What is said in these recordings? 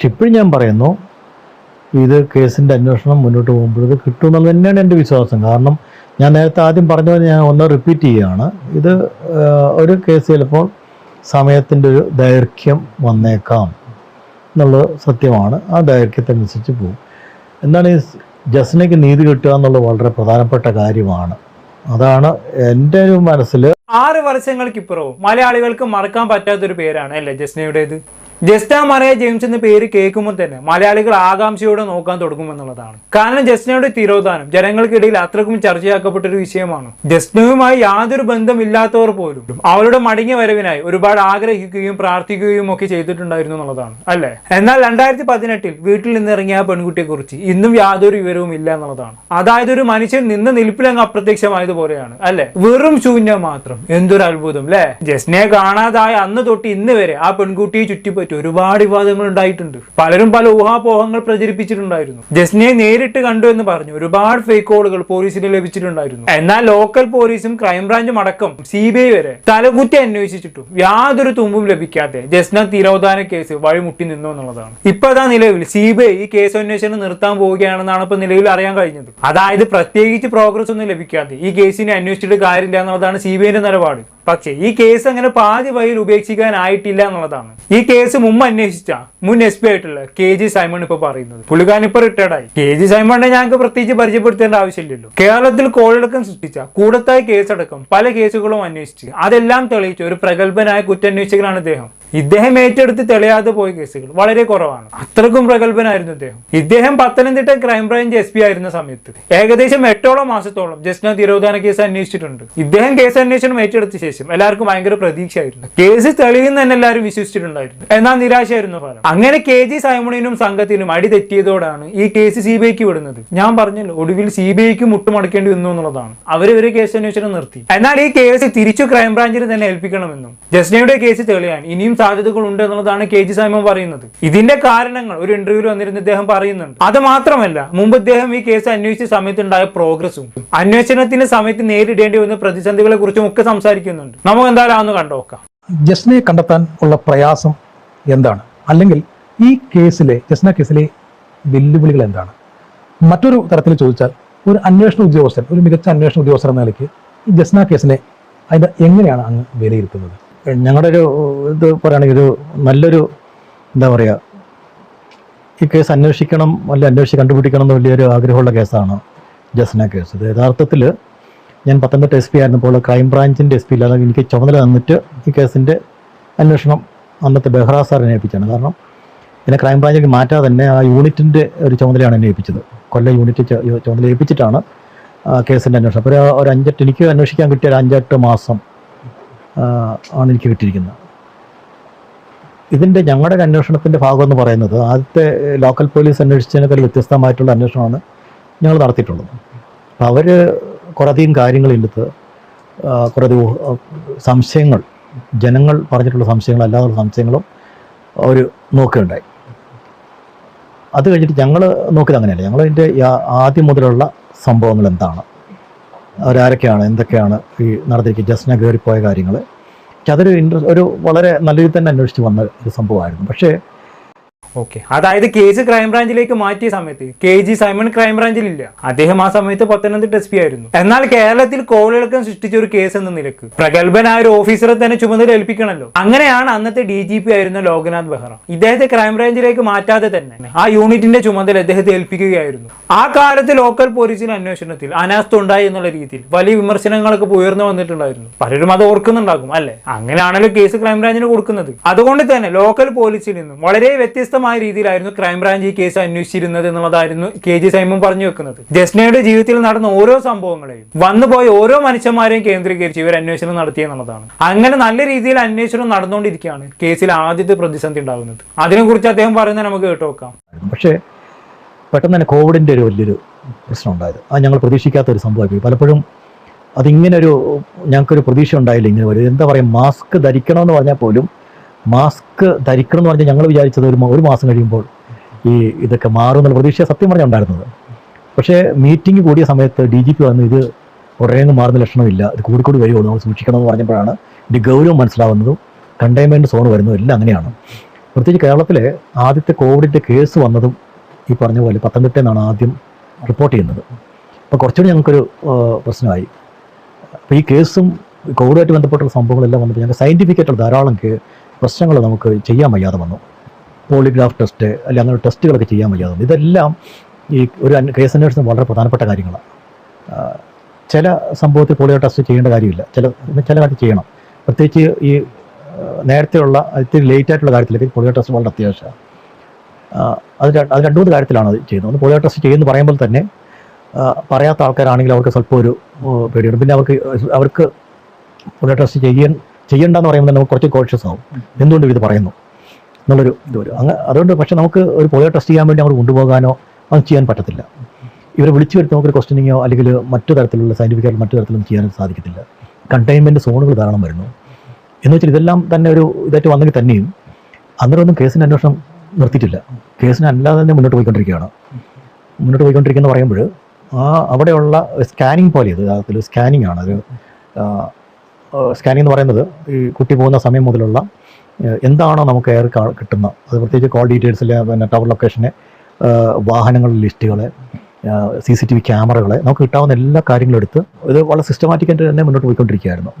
പക്ഷെ ഇപ്പോഴും ഞാൻ പറയുന്നു ഇത് കേസിന്റെ അന്വേഷണം മുന്നോട്ട് പോകുമ്പോൾ ഇത് കിട്ടുമെന്നുള്ളത് തന്നെയാണ് എന്റെ വിശ്വാസം. കാരണം ഞാൻ നേരത്തെ ആദ്യം പറഞ്ഞ പോലെ ഞാൻ ഒന്ന് റിപ്പീറ്റ് ചെയ്യുകയാണ്. ഇത് ഒരു കേസ് ചിലപ്പോൾ സമയത്തിന്റെ ഒരു ദൈർഘ്യം വന്നേക്കാം എന്നുള്ളത് സത്യമാണ്. ആ ദൈർഘ്യത്തിനനുസരിച്ച് പോകും. എന്താണ് ഈ ജസ്നയ്ക്ക് നീതി കിട്ടുക എന്നുള്ളത് വളരെ പ്രധാനപ്പെട്ട കാര്യമാണ്. അതാണ് എന്റെ ഒരു മനസ്സിൽ ആറ് വർഷങ്ങൾക്കിപ്പുറവും മലയാളികൾക്ക് മറക്കാൻ പറ്റാത്തൊരു പേരാണ് അല്ലേ ജസ്നയുടേത് ജസ്ന മറിയ ജെയിംസ് എന്ന പേര് കേൾക്കുമ്പോൾ തന്നെ മലയാളികൾ ആകാംക്ഷയോടെ നോക്കാൻ തുടങ്ങുമെന്നുള്ളതാണ്. കാരണം ജസ്നയുടെ തിരോധാനം ജനങ്ങൾക്കിടയിൽ അത്രക്കും ചർച്ചയാക്കപ്പെട്ട ഒരു വിഷയമാണ്. ജസ്നയുമായി യാതൊരു ബന്ധമില്ലാത്തവർ പോലും അവരുടെ മടങ്ങിയ വരവിനായി ഒരുപാട് ആഗ്രഹിക്കുകയും പ്രാർത്ഥിക്കുകയും ഒക്കെ ചെയ്തിട്ടുണ്ടായിരുന്നു എന്നുള്ളതാണ് അല്ലേ? എന്നാൽ രണ്ടായിരത്തി പതിനെട്ടിൽ വീട്ടിൽ നിന്നിറങ്ങിയ ആ പെൺകുട്ടിയെക്കുറിച്ച് ഇന്നും യാതൊരു വിവരവും ഇല്ല എന്നുള്ളതാണ്. അതായത് ഒരു മനുഷ്യൻ നിന്ന് നിൽപ്പിലങ്ങ് അപ്രത്യക്ഷമായതുപോലെയാണ് അല്ലെ? വെറും ശൂന്യം മാത്രം. എന്തൊരു അത്ഭുതം അല്ലേ? ജസ്നയെ കാണാതായ അന്ന് തൊട്ട് ഇന്ന് വരെ ആ പെൺകുട്ടിയെ ചുറ്റിപ്പറ്റി ഒരുപാട് വിവാദങ്ങൾ ഉണ്ടായിട്ടുണ്ട്. പലരും പല ഊഹാപോഹങ്ങൾ പ്രചരിപ്പിച്ചിട്ടുണ്ടായിരുന്നു. ജസ്നയെ നേരിട്ട് കണ്ടു എന്ന് പറഞ്ഞു. ഒരുപാട് ഫേക്ക് കോളുകൾ പോലീസിന് ലഭിച്ചിട്ടുണ്ടായിരുന്നു. എന്നാൽ ലോക്കൽ പോലീസും ക്രൈംബ്രാഞ്ചും അടക്കം സി ബി ഐ വരെ തലകുത്തി അന്വേഷിച്ചിട്ടും യാതൊരു തുമ്പും ലഭിക്കാതെ ജസ്ന തിരോധാന കേസ് വഴിമുട്ടി നിന്നു എന്നുള്ളതാണ്. ഇപ്പൊ അതാ നിലവിൽ സി ബി ഐ ഈ കേസ് അന്വേഷണം നിർത്താൻ പോവുകയാണെന്നാണ് ഇപ്പൊ നിലവിൽ അറിയാൻ കഴിഞ്ഞത്. അതായത് പ്രത്യേകിച്ച് പ്രോഗ്രസ് ഒന്നും ലഭിക്കാതെ ഈ കേസിനെ അന്വേഷിച്ചിട്ട് കാര്യമില്ല എന്നുള്ളതാണ് സി ബി ഐന്റെ നിലപാട്. പക്ഷേ ഈ കേസ് അങ്ങനെ പാതി വഴിയിൽ ഉപേക്ഷിക്കാനായിട്ടില്ല എന്നുള്ളതാണ്. ഈ കേസ് മുമ്പ് അന്വേഷിച്ച മുൻ എസ് പി ആയിട്ടുള്ള കെ ജി സൈമൺ ഇപ്പൊ പറയുന്നത്. പുള്ളിക്കാരൻ ഇപ്പൊ റിട്ടയർഡ് ആയി. കെ ജി സൈമണിനെ ഞങ്ങൾക്ക് പ്രത്യേകിച്ച് പരിചയപ്പെടുത്തേണ്ട ആവശ്യമില്ലല്ലോ. കേരളത്തിൽ കോളടക്കം സൃഷ്ടിച്ച കൂടത്തായ കേസടക്കം പല കേസുകളും അന്വേഷിച്ച് അതെല്ലാം തെളിയിച്ച ഒരു പ്രഗത്ഭനായ കുറ്റാന്വേഷകനാണ് ഇദ്ദേഹം. ഇദ്ദേഹം ഏറ്റെടുത്ത് തെളിയാതെ പോയ കേസുകൾ വളരെ കുറവാണ്. അത്രക്കും പ്രഗത്ഭനായിരുന്നു ഇദ്ദേഹം. ഇദ്ദേഹം പത്തനംതിട്ട ക്രൈംബ്രാഞ്ച് എസ് പി ആയിരുന്ന സമയത്ത് ഏകദേശം എട്ടോളം മാസത്തോളം ജസ്ന തിരോധാന കേസ് അന്വേഷിച്ചിട്ടുണ്ട്. ഇദ്ദേഹം കേസ് അന്വേഷണം ഏറ്റെടുത്ത ശേഷം എല്ലാവർക്കും ഭയങ്കര പ്രതീക്ഷയായിരുന്നു. കേസ് തെളിയുന്ന തന്നെ എല്ലാവരും വിശ്വസിച്ചിട്ടുണ്ടായിരുന്നു. എന്നാൽ നിരാശയായിരുന്നു ഫലം. അങ്ങനെ കെ ജി സൈമണിനും സംഘത്തിനും അടി തെറ്റിയതോടാണ് ഈ കേസ് സി ബി ഐക്ക് വിടുന്നത്. ഞാൻ പറഞ്ഞല്ലോ ഒടുവിൽ സി ബി ഐക്ക് മുട്ടുമടക്കേണ്ടി വന്നു എന്നുള്ളതാണ്. അവർ ഒരു കേസ് അന്വേഷണം നിർത്തി. എന്നാൽ ഈ കേസ് തിരിച്ചു ക്രൈംബ്രാഞ്ചിന് തന്നെ ഏൽപ്പിക്കണമെന്നും ജസ്നയുടെ കേസ് തെളിയാൻ ഇനിയും സാധ്യതകൾ ഉണ്ട് എന്നുള്ളതാണ് കെ ജി സൈമൺ പറയുന്നത്. ഇതിന്റെ കാരണങ്ങൾ ഒരു ഇന്റർവ്യൂവിൽ വന്നിരുന്ന ഇദ്ദേഹം പറയുന്നുണ്ട്. അത് മാത്രമല്ല മുമ്പ് ഇദ്ദേഹം ഈ കേസ് അന്വേഷിച്ച സമയത്തുണ്ടായ പ്രോഗ്രസും അന്വേഷണത്തിന്റെ സമയത്ത് നേരിടേണ്ടി വന്ന പ്രതിസന്ധികളെ കുറിച്ചും ഒക്കെ സംസാരിക്കുന്നുണ്ട്. നമുക്ക് എന്തായാലും കണ്ടുനോക്കാം ജസ്നെ കണ്ടെത്താൻ ഉള്ള പ്രയാസം എന്താണ്? അല്ലെങ്കിൽ ഈ കേസിലെ ജസ്ന കേസിലെ വെല്ലുവിളികൾ എന്താണ്? മറ്റൊരു തരത്തിൽ ചോദിച്ചാൽ ഒരു അന്വേഷണ ഉദ്യോഗസ്ഥൻ ഒരു മികച്ച അന്വേഷണ ഉദ്യോഗസ്ഥൻ എന്ന നിലയ്ക്ക് ഈ ജസ്ന കേസിനെ അതിന്റെ എങ്ങനെയാണ് അങ്ങ് വിലയിരുത്തുന്നത്? ഞങ്ങളുടെ ഒരു ഇത് പറയുകയാണെങ്കിൽ ഒരു നല്ലൊരു എന്താ പറയുക ഈ കേസ് അന്വേഷിക്കണം അല്ലെങ്കിൽ അന്വേഷിച്ച് കണ്ടുപിടിക്കണം എന്ന് വലിയൊരു ആഗ്രഹമുള്ള കേസാണ് ജസ്ന കേസ്. ഇത് യഥാർത്ഥത്തിൽ ഞാൻ പത്തനംതിട്ട എസ് പി ആയിരുന്നപ്പോൾ ക്രൈംബ്രാഞ്ചിന്റെ എസ് പി ഇല്ലാതെ എനിക്ക് ചുമതല തന്നിട്ട് ഈ കേസിന്റെ അന്വേഷണം അന്നത്തെ ബെഹ്റ സാറിനെ ഏൽപ്പിച്ചാണ്. കാരണം എന്നെ ക്രൈംബ്രാഞ്ചിൽ മാറ്റാതെ തന്നെ ആ യൂണിറ്റിന്റെ ഒരു ചുമതലയാണ് എന്നെ ഏൽപ്പിച്ചത്. കൊല്ലം യൂണിറ്റ് ചുമതല ഏൽപ്പിച്ചിട്ടാണ് കേസിന്റെ അന്വേഷണം. അപ്പോൾ ഒരു അഞ്ചെട്ട് എനിക്ക് അന്വേഷിക്കാൻ കിട്ടിയ ഒരു അഞ്ചെട്ട് മാസം ആണ് എനിക്ക് കിട്ടിയിരിക്കുന്നത്. ഇതിന്റെ ഞങ്ങളുടെ ഒരു അന്വേഷണത്തിന്റെ എന്ന് പറയുന്നത് ആദ്യത്തെ ലോക്കൽ പോലീസ് അന്വേഷിച്ചതിനേക്കാൾ വ്യത്യസ്തമായിട്ടുള്ള അന്വേഷണമാണ് ഞങ്ങൾ നടത്തിയിട്ടുള്ളത്. അപ്പോൾ അവർ കുറേയധികം കാര്യങ്ങളെടുത്ത് കുറേ സംശയങ്ങൾ ജനങ്ങൾ പറഞ്ഞിട്ടുള്ള സംശയങ്ങൾ അല്ലാതുള്ള സംശയങ്ങളും അവർ നോക്കുകയുണ്ടായി. അത് കഴിഞ്ഞിട്ട് ഞങ്ങൾ നോക്കിയത് അങ്ങനെയല്ല. ഞങ്ങൾ ഇതിന്റെ ആദ്യം മുതലുള്ള സംഭവങ്ങൾ എന്താണ്? അവരാരൊക്കെയാണ് എന്തൊക്കെയാണ് ഈ നടത്തിയിരിക്കുക ജസ്ന കയറിപ്പോയ കാര്യങ്ങൾ പക്ഷെ അതൊരു ഇൻട്രസ്റ്റ് ഒരു വളരെ നല്ല രീതിയിൽ തന്നെ അന്വേഷിച്ച് വന്ന ഒരു സംഭവമായിരുന്നു. പക്ഷേ ഓക്കെ. അതായത് കേസ് ക്രൈംബ്രാഞ്ചിലേക്ക് മാറ്റിയ സമയത്ത് കെ ജി സൈമൺ ക്രൈംബ്രാഞ്ചിലില്ല അദ്ദേഹം ആ സമയത്ത് പത്തനംതിട്ട എസ് പി ആയിരുന്നു. എന്നാൽ കേരളത്തിൽ കോളിളക്കം സൃഷ്ടിച്ച ഒരു കേസ് എന്ന നിലയ്ക്ക് പ്രഗത്ഭനായ ഒരു ഓഫീസറെ തന്നെ ചുമതല ഏൽപ്പിക്കണല്ലോ. അങ്ങനെയാണ് അന്നത്തെ ഡി ജി പി ആയിരുന്ന ലോകനാഥ് ബെഹ്റ. ഇദ്ദേഹത്തെ ക്രൈംബ്രാഞ്ചിലേക്ക് മാറ്റാതെ തന്നെ ആ യൂണിറ്റിന്റെ ചുമതല അദ്ദേഹത്തെ ഏൽപ്പിക്കുകയായിരുന്നു. ആ കാലത്ത് ലോക്കൽ പോലീസിന്റെ അന്വേഷണത്തിൽ അനാസ്ഥ ഉണ്ടായി എന്നുള്ള രീതിയിൽ വലിയ വിമർശനങ്ങളൊക്കെ ഉയർന്നു വന്നിട്ടുണ്ടായിരുന്നു. പലരും അത് ഓർക്കുന്നുണ്ടാകും അല്ലെ? അങ്ങനെയാണല്ലോ കേസ് ക്രൈംബ്രാഞ്ചിന് കൊടുക്കുന്നത്. അതുകൊണ്ട് തന്നെ ലോക്കൽ പോലീസിൽ നിന്നും വളരെ വ്യത്യസ്തമായ രീതിയിലായിരുന്നു ക്രൈംബ്രാഞ്ച് ഈ കേസ് അന്വേഷിച്ചിരുന്നത് എന്നുള്ളതായിരുന്നു കെ ജി സൈമൺ പറഞ്ഞു വെക്കുന്നത്. ജസ്നയുടെ ജീവിതത്തിൽ നടന്ന ഓരോ സംഭവങ്ങളെയും വന്നുപോയ ഓരോ മനുഷ്യന്മാരെയും കേന്ദ്രീകരിച്ച് ഇവർ അന്വേഷണം നടത്തി എന്നുള്ളതാണ്. അങ്ങനെ നല്ല രീതിയിൽ അന്വേഷണം നടന്നുകൊണ്ടിരിക്കുകയാണ് കേസിൽ ആദ്യത്തെ പ്രതിസന്ധി ഉണ്ടാകുന്നത്. അതിനെക്കുറിച്ച് അദ്ദേഹം പറയുന്നത് നമുക്ക് കേട്ടുനോക്കാം പക്ഷേ പെട്ടെന്ന് തന്നെ കോവിഡിന്റെ ഒരു വലിയൊരു പ്രശ്നം ഉണ്ടായത്. അത് ഞങ്ങൾ പ്രതീക്ഷിക്കാത്ത ഒരു സംഭവമായി പലപ്പോഴും അതിങ്ങനെ ഒരു ഞങ്ങൾക്കൊരു പ്രതീക്ഷ ഉണ്ടായില്ല ഇങ്ങനെ വരും. എന്താ പറയുക മാസ്ക് ധരിക്കണമെന്ന് പറഞ്ഞാൽ പോലും മാസ്ക് ധരിക്കണം എന്ന് പറഞ്ഞാൽ ഞങ്ങൾ വിചാരിച്ചത് ഒരു ഒരു മാസം കഴിയുമ്പോൾ ഈ ഇതൊക്കെ മാറും എന്നുള്ള പ്രതീക്ഷ സത്യം പറഞ്ഞാൽ ഉണ്ടായിരുന്നത്. പക്ഷേ മീറ്റിംഗ് കൂടിയ സമയത്ത് ഡി ജി പി വന്ന് ഇത് ഉടനെയൊന്നും മാറുന്ന ലക്ഷണമില്ല. ഇത് കൂടിക്കൂടി വരികയുള്ളൂ നമ്മൾ സൂക്ഷിക്കണം എന്ന് പറഞ്ഞപ്പോഴാണ് ഇതിന്റെ ഗൗരവം മനസ്സിലാവുന്നതും കണ്ടെയ്ൻമെന്റ് സോൺ വരുന്നതും എല്ലാം അങ്ങനെയാണ്. പ്രത്യേകിച്ച് കേരളത്തിലെ ആദ്യത്തെ കോവിഡിന്റെ കേസ് വന്നതും ഈ പറഞ്ഞ പോലെ പത്തനംതിട്ടയിൽ നിന്നാണ് ആദ്യം റിപ്പോർട്ട് ചെയ്യുന്നത്. അപ്പോൾ കുറച്ചുകൂടി ഞങ്ങൾക്കൊരു പ്രശ്നമായി. അപ്പോൾ ഈ കേസും കോവിഡുമായിട്ട് ബന്ധപ്പെട്ടുള്ള സംഭവങ്ങളെല്ലാം വന്നപ്പോൾ ഞങ്ങൾക്ക് സയന്റിഫിക്കായിട്ടുള്ള ധാരാളം പ്രശ്നങ്ങൾ നമുക്ക് ചെയ്യാൻ വയ്യാതെ വന്നു. പോളിഗ്രാഫ് ടെസ്റ്റ് അല്ലെങ്കിൽ അങ്ങനെ ടെസ്റ്റുകളൊക്കെ ചെയ്യാൻ വയ്യാതെ വന്നു. ഇതെല്ലാം ഈ ഒരു കേസ് അന്വേഷണം വളരെ പ്രധാനപ്പെട്ട കാര്യങ്ങളാണ്. ചില സംഭവത്തിൽ പോളിയോ ടെസ്റ്റ് ചെയ്യേണ്ട കാര്യമില്ല. ചില ചില കാര്യത്തിൽ ചെയ്യണം. പ്രത്യേകിച്ച് ഈ നേരത്തെയുള്ള ഇത്തിരി ലേറ്റ് ആയിട്ടുള്ള കാര്യത്തിലേക്ക് പോളിയോ ടെസ്റ്റ് വളരെ അത്യാവശ്യമാണ്. അത് അത് രണ്ടു മൂന്ന് കാര്യത്തിലാണ് അത് ചെയ്യുന്നത്. ഒന്ന് പോളിയോ ടെസ്റ്റ് ചെയ്യുമെന്ന് പറയുമ്പോൾ തന്നെ പറയാത്ത ആൾക്കാരാണെങ്കിൽ അവർക്ക് സ്വല്പം ഒരു പേടിയാണ്. പേടിയുണ്ട് പിന്നെ അവർക്ക് അവർക്ക് പോളിയോ ടെസ്റ്റ് ചെയ്യാൻ ചെയ്യണ്ടെന്ന് പറയുമ്പോൾ നമുക്ക് കുറച്ച് കോൺഷ്യസ് ആവും. എന്തുകൊണ്ട് ഇത് പറയുന്നു? എന്നുള്ളൊരു ഇത് വരും. അങ്ങ് അതുകൊണ്ട് പക്ഷേ നമുക്ക് ഒരു പോളിയോ ടെസ്റ്റ് ചെയ്യാൻ വേണ്ടി അങ്ങോട്ട് കൊണ്ടുപോകാനോ അത് ചെയ്യാൻ പറ്റത്തില്ല. ഇവരെ വിളിച്ചു വരുത്തി നമുക്കൊരു ക്വസ്റ്റനിങ്ങോ അല്ലെങ്കിൽ മറ്റു തരത്തിലുള്ള സയന്റിഫിക് ആയിട്ട് മറ്റു തരത്തിലും ചെയ്യാൻ സാധിക്കത്തില്ല. കണ്ടെയ്ൻമെന്റ് സോണുകൾ ധാരാളം വരുന്നു. എന്ന് വെച്ചാൽ ഇതെല്ലാം തന്നെ ഒരു ഇതായിട്ട് വന്നെങ്കിൽ തന്നെയും അന്നേരമൊന്നും കേസിന്റെ അന്വേഷണം നിർത്തിയിട്ടില്ല. കേസിന് അല്ലാതെ തന്നെ മുന്നോട്ട് പോയിക്കൊണ്ടിരിക്കുകയാണ്. മുന്നോട്ട് പോയിക്കൊണ്ടിരിക്കുകയെന്ന് പറയുമ്പോൾ ആ അവിടെയുള്ള സ്കാനിങ് പോലെ ഇത് അതിൽ സ്കാനിങ് ആണ്. ഒരു സ്കാനിങ് എന്ന് പറയുന്നത് ഈ കുട്ടി പോകുന്ന സമയം മുതലുള്ള എന്താണോ നമുക്ക് എയർ കിട്ടുന്ന അത് പ്രത്യേകിച്ച് കോൾ ഡീറ്റെയിൽസിൽ പിന്നെ ടവർ ലൊക്കേഷനെ വാഹനങ്ങളുടെ ലിസ്റ്റുകൾ സി സി ടി വി ക്യാമറകളെ നമുക്ക് കിട്ടാവുന്ന എല്ലാ കാര്യങ്ങളും എടുത്ത് ഇത് വളരെ സിസ്റ്റമാറ്റിക്കായിട്ട് തന്നെ മുന്നോട്ട് പോയിക്കൊണ്ടിരിക്കുകയായിരുന്നു.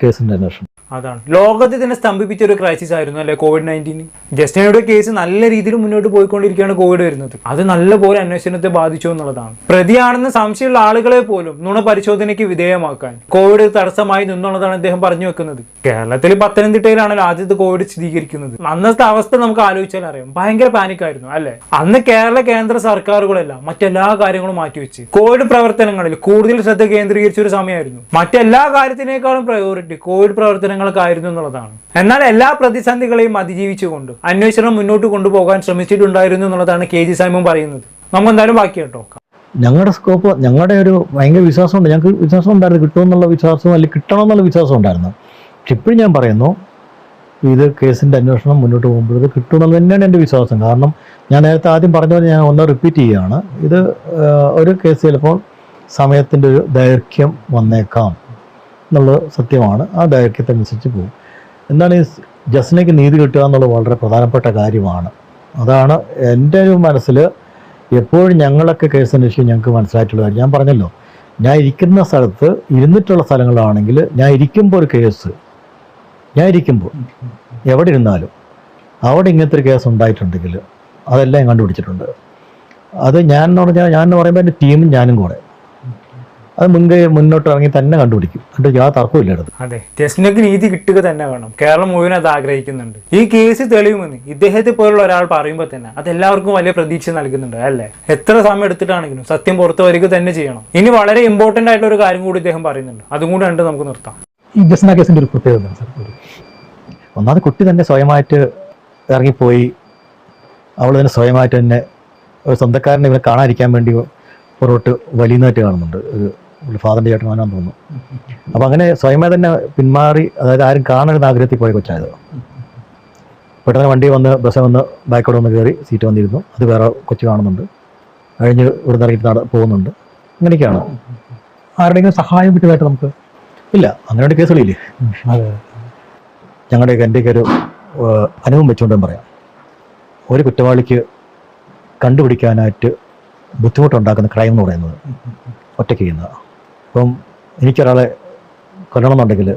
കേസിന്റെ അന്വേഷണം. അതാണ്. ലോകത്തെ തന്നെ സ്തംഭിപ്പിച്ച ഒരു ക്രൈസിസ് ആയിരുന്നു അല്ലെ കോവിഡ് നയന്റീൻ ജസ്റ്റിനയുടെ കേസ് നല്ല രീതിയിൽ മുന്നോട്ട് പോയിക്കൊണ്ടിരിക്കുകയാണ് കോവിഡ് വരുന്നത്. അത് നല്ലപോലെ അന്വേഷണത്തെ ബാധിച്ചു എന്നുള്ളതാണ്. പ്രതിയാണെന്ന് സംശയമുള്ള ആളുകളെ പോലും നുണ പരിശോധനയ്ക്ക് വിധേയമാക്കാൻ കോവിഡ് തടസ്സമായി നിന്നുള്ളതാണ് അദ്ദേഹം പറഞ്ഞു വെക്കുന്നത്. കേരളത്തിൽ പത്തനംതിട്ടയിലാണല്ലോ ആദ്യത്തെ കോവിഡ് സ്ഥിരീകരിക്കുന്നത്. അന്നത്തെ അവസ്ഥ നമുക്ക് ആലോചിച്ചാൽ അറിയാം. ഭയങ്കര പാനിക് ആയിരുന്നു അല്ലെ? അന്ന് കേരള കേന്ദ്ര സർക്കാരുകളെല്ലാം മറ്റെല്ലാ കാര്യങ്ങളും മാറ്റിവെച്ച് കോവിഡ് പ്രവർത്തനങ്ങളിൽ കൂടുതൽ ശ്രദ്ധ കേന്ദ്രീകരിച്ച ഒരു സമയമായിരുന്നു. മറ്റെല്ലാ കാര്യത്തിനേക്കാളും പ്രയോറിറ്റി കോവിഡ് പ്രവർത്തനങ്ങൾക്കായിരുന്നു എന്നുള്ളതാണ്. എന്നാൽ എല്ലാ പ്രതിസന്ധികളെയും അതിജീവിച്ചുകൊണ്ട് അന്വേഷണം മുന്നോട്ട് കൊണ്ടുപോകാൻ ശ്രമിച്ചിട്ടുണ്ടായിരുന്നു എന്നുള്ളതാണ് കെ ജി സൈമൻ പറയുന്നത്. നമുക്ക് എന്തായാലും ബാക്കി കേട്ടോ. ഞങ്ങളുടെ സ്കോപ്പ് ഞങ്ങളുടെ ഒരു ഭയങ്കര വിശ്വാസമുണ്ട്. ഞങ്ങൾക്ക് വിശ്വാസം ഉണ്ടായിരുന്നു. കിട്ടുമെന്നുള്ള വിശ്വാസം അല്ലെങ്കിൽ കിട്ടണമെന്നുള്ള വിശ്വാസം ഉണ്ടായിരുന്നു. പക്ഷെ ഇപ്പോഴും ഞാൻ പറയുന്നു ഇത് കേസിന്റെ അന്വേഷണം മുന്നോട്ട് പോകുമ്പോൾ ഇത് കിട്ടുമെന്നത് തന്നെയാണ് എന്റെ വിശ്വാസം. കാരണം ഞാൻ നേരത്തെ ആദ്യം പറഞ്ഞ പോലെ ഞാൻ ഒന്ന് റിപ്പീറ്റ് ചെയ്യുകയാണ്. ഇത് ഒരു കേസ് ചിലപ്പോൾ സമയത്തിന്റെ ഒരു ദൈർഘ്യം വന്നേക്കാം. എന്നുള്ളത് സത്യമാണ്. ആ ദൈർഘ്യത്തിനനുസരിച്ച് പോകും. എന്താണ് ഈ ജസ്നയ്ക്ക് നീതി കിട്ടുക എന്നുള്ളത് വളരെ പ്രധാനപ്പെട്ട കാര്യമാണ്. അതാണ് എന്റെ ഒരു മനസ്സിൽ എപ്പോഴും ഞങ്ങളൊക്കെ കേസ് അന്വേഷിക്കും ഞങ്ങൾക്ക് മനസ്സിലായിട്ടുള്ള കാര്യം. ഞാൻ പറഞ്ഞല്ലോ ഞാൻ ഇരിക്കുന്ന സ്ഥലത്ത് ഇരുന്നിട്ടുള്ള സ്ഥലങ്ങളാണെങ്കിൽ ഞാൻ ഇരിക്കുമ്പോൾ ഒരു കേസ്. ഞാൻ ഇരിക്കുമ്പോൾ എവിടെ ഇരുന്നാലും അവിടെ ഇങ്ങനത്തെ ഒരു കേസ് ഉണ്ടായിട്ടുണ്ടെങ്കിൽ അതെല്ലാം ഞാൻ കണ്ടുപിടിച്ചിട്ടുണ്ട്. അത് ഞാൻ എന്ന് പറഞ്ഞാൽ ഞാൻ എന്ന് പറയുമ്പോൾ എന്റെ ടീമും ഞാനും കൂടെ. അത് മുൻകൈ മുന്നോട്ട് ഇറങ്ങി തന്നെ കണ്ടുപിടിക്കും. എന്നിട്ട് യാതൊരു തർക്കമില്ല എടുത്ത് അതെ. ടെസ്റ്റിനൊക്കെ നീതി കിട്ടുക തന്നെ വേണം. കേരളം മുഴുവൻ അത് ആഗ്രഹിക്കുന്നുണ്ട്. ഈ കേസ് തെളിയുമെന്ന് ഇദ്ദേഹത്തെ പോലുള്ള ഒരാൾ പറയുമ്പോൾ തന്നെ അത് എല്ലാവർക്കും വലിയ പ്രതീക്ഷ നൽകുന്നുണ്ട് അല്ലേ? എത്ര സമയം എടുത്തിട്ടാണെങ്കിലും സത്യം പുറത്തു വരിക തന്നെ ചെയ്യണം. ഇനി വളരെ ഇമ്പോർട്ടന്റ് ആയിട്ടുള്ള ഒരു കാര്യം കൂടി ഇദ്ദേഹം പറയുന്നുണ്ട്. അതും കൂടെ ഉണ്ട് നമുക്ക് നിർത്താം. ഈ ജസ്ന കേസിന്റെ ഒരു പ്രത്യേകത ഒന്നാമത് കുട്ടി തന്നെ സ്വയമായിട്ട് ഇറങ്ങിപ്പോയി. അവൾ തന്നെ സ്വയമായിട്ട് തന്നെ ഒരു സ്വന്തക്കാരനെ ഇവനെ കാണാതിരിക്കാൻ വേണ്ടി പുറകോട്ട് വലിയതായിട്ട് കാണുന്നുണ്ട്. ഒരു ഫാദറിന്റെ ചേട്ടനാണെന്ന് തോന്നുന്നു. അപ്പോൾ അങ്ങനെ സ്വയമേ തന്നെ പിന്മാറി അതായത് ആരും കാണരുത് ആഗ്രഹത്തിൽ പോയ കൊച്ചായത്. പെട്ടെന്ന് വണ്ടി വന്ന് ബസ് വന്ന് ബാക്കോട് വന്ന് കയറി സീറ്റ് വന്നിരുന്നു. അത് വേറെ കൊച്ചു കാണുന്നുണ്ട്. കഴിഞ്ഞ് ഇവിടെ ഇറങ്ങിയിട്ട് നട പോകുന്നുണ്ട്. അങ്ങനെയൊക്കെയാണ്. ആരുടെയെങ്കിലും സഹായം കിട്ടിയതായിട്ട് നമുക്ക് ഇല്ല. അങ്ങനെ ഒരു കേസുകളില്ലേ ഞങ്ങളുടെയൊക്കെ എന്റെയൊക്കെ ഒരു അനുഭവം വെച്ചുകൊണ്ടും പറയാം. ഒരു കുറ്റവാളിക്ക് കണ്ടുപിടിക്കാനായിട്ട് ബുദ്ധിമുട്ടുണ്ടാക്കുന്ന ക്രൈം എന്ന് പറയുന്നത് ഒറ്റയ്ക്ക് ചെയ്യുന്നതാണ് അപ്പം എനിക്കൊരാളെ കൊല്ലണമെന്നുണ്ടെങ്കിൽ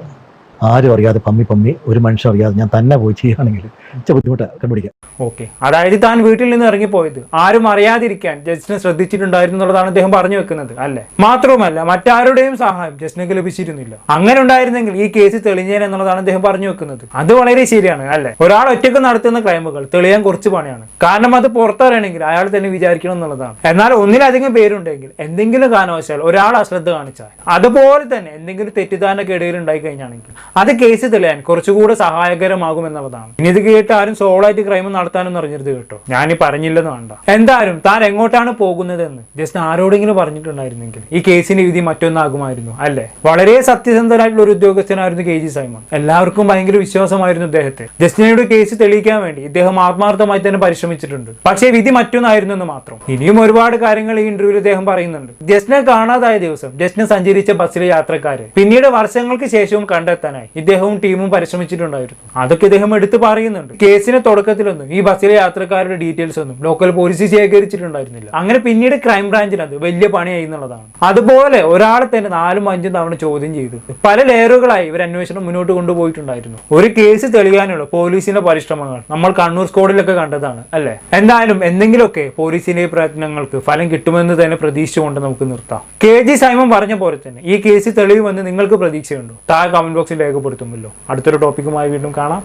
ആരും അറിയാതെ പമ്മി പമ്മി ഒരു മനുഷ്യൻ അറിയാതെ ഞാൻ തന്നെ പോയി ചെയ്യുകയാണെങ്കിൽ ഇച്ചിരി ബുദ്ധിമുട്ട് കണ്ടുപിടിക്കാം. ഓക്കെ. അതായത് താൻ വീട്ടിൽ നിന്ന് ഇറങ്ങിപ്പോയത്. ആരും അറിയാതിരിക്കാൻ ജസ്റ്റിനെ ശ്രദ്ധിച്ചിട്ടുണ്ടായിരുന്നു എന്നുള്ളതാണ് അദ്ദേഹം പറഞ്ഞു വെക്കുന്നത് അല്ലേ? മാത്രവുമല്ല മറ്റാരുടെയും സഹായം ജസ്റ്റിനക്ക് ലഭിച്ചിരുന്നില്ല. അങ്ങനെ ഉണ്ടായിരുന്നെങ്കിൽ ഈ കേസ് തെളിഞ്ഞേനെ എന്നുള്ളതാണ് അദ്ദേഹം പറഞ്ഞു വെക്കുന്നത്. അത് വളരെ ശരിയാണ് അല്ലെ? ഒരാൾ ഒറ്റയ്ക്ക് നടത്തുന്ന ക്രൈമുകൾ തെളിയാൻ കുറച്ച് പണിയാണ്. കാരണം അത് പുറത്തറിയണമെങ്കിൽ അയാൾ തന്നെ വിചാരിക്കണം എന്നുള്ളതാണ്. എന്നാൽ ഒന്നിലധികം പേരുണ്ടെങ്കിൽ എന്തെങ്കിലും കാരണവശാൽ ഒരാൾ അശ്രദ്ധ കാണിച്ചാൽ അതുപോലെ തന്നെ എന്തെങ്കിലും തെറ്റിദ്ധാരണ കേടുകൾ ഉണ്ടായി കഴിഞ്ഞാണെങ്കിൽ അത് കേസ് തെളിയാൻ കുറച്ചുകൂടെ സഹായകരമാകും എന്നുള്ളതാണ്. ഇനി ഇത് കേട്ട് ആരും സോളായിട്ട് ക്രൈം നടത്താനൊന്നും അറിഞ്ഞിരുത് കേട്ടോ. ഞാൻ ഈ പറഞ്ഞില്ലെന്ന് വേണ്ട. എന്തായാലും താൻ എങ്ങോട്ടാണ് പോകുന്നതെന്ന് ജസ്റ്റ് ആരോടെങ്കിലും പറഞ്ഞിട്ടുണ്ടായിരുന്നെങ്കിൽ ഈ കേസിന്റെ വിധി മറ്റൊന്നാകുമായിരുന്നു അല്ലേ? വളരെ സത്യസന്ധനായിട്ടുള്ള ഒരു ഉദ്യോഗസ്ഥനായിരുന്നു കെ ജി സൈമൺ. എല്ലാവർക്കും ഭയങ്കര വിശ്വാസമായിരുന്നു ഇദ്ദേഹത്തെ. ജസ്റ്റിനയുടെ കേസ് തെളിയിക്കാൻ വേണ്ടി ഇദ്ദേഹം ആത്മാർത്ഥമായി തന്നെ പരിശ്രമിച്ചിട്ടുണ്ട്. പക്ഷേ വിധി മറ്റൊന്നായിരുന്നു എന്ന് മാത്രം. ഇനിയും ഒരുപാട് കാര്യങ്ങൾ ഈ ഇന്റർവ്യൂവിൽ അദ്ദേഹം പറയുന്നുണ്ട്. ജസ്റ്റിനെ കാണാതായ ദിവസം ജസ്റ്റിനെ സഞ്ചരിച്ച ബസ്സിലെ യാത്രക്കാരെ. പിന്നീട് വർഷങ്ങൾക്ക് ശേഷവും കണ്ടെത്താനായി. രക്ഷപ്പെടാനായി ഇദ്ദേഹവും ടീമും പരിശ്രമിച്ചിട്ടുണ്ടായിരുന്നു. അതൊക്കെ ഇദ്ദേഹം എടുത്തു പറയുന്നുണ്ട്. കേസിന് തുടക്കത്തിലൊന്നും ഈ ബസ്സിലെ യാത്രക്കാരുടെ ഡീറ്റെയിൽസ് ഒന്നും ലോക്കൽ പോലീസ് ശേഖരിച്ചിട്ടുണ്ടായിരുന്നില്ല. അങ്ങനെ പിന്നീട് ക്രൈം ബ്രാഞ്ചിന് അത് വലിയ പണിയായി എന്നുള്ളതാണ്. അതുപോലെ ഒരാളെ തന്നെ നാലും അഞ്ചും തവണ ചോദ്യം ചെയ്തു. പല ലെയറുകളായി ഇവർ അന്വേഷണം മുന്നോട്ട് കൊണ്ടുപോയിട്ടുണ്ടായിരുന്നു. ഒരു കേസ് തെളിയാനുള്ള പോലീസിന്റെ പരിശ്രമങ്ങൾ നമ്മൾ കണ്ണൂർ സ്കോഡിലൊക്കെ കണ്ടതാണ് അല്ലെ? എന്തായാലും എന്തെങ്കിലുമൊക്കെ പോലീസിന്റെ പ്രയത്നങ്ങൾക്ക് ഫലം കിട്ടുമെന്ന് തന്നെ പ്രതീക്ഷിച്ചുകൊണ്ട് നമുക്ക് നിർത്താം. കെ ജി സൈമൻ പറഞ്ഞ പോലെ തന്നെ ഈ കേസ് തെളിയുമെന്ന് നിങ്ങൾക്ക് പ്രതീക്ഷയുണ്ടോ? താഴെ കമന്റ് ബോക്സിൽ രേഖപ്പെടുത്തുമല്ലോ അടുത്തൊരു ടോപ്പിക്കുമായി വീണ്ടും കാണാം.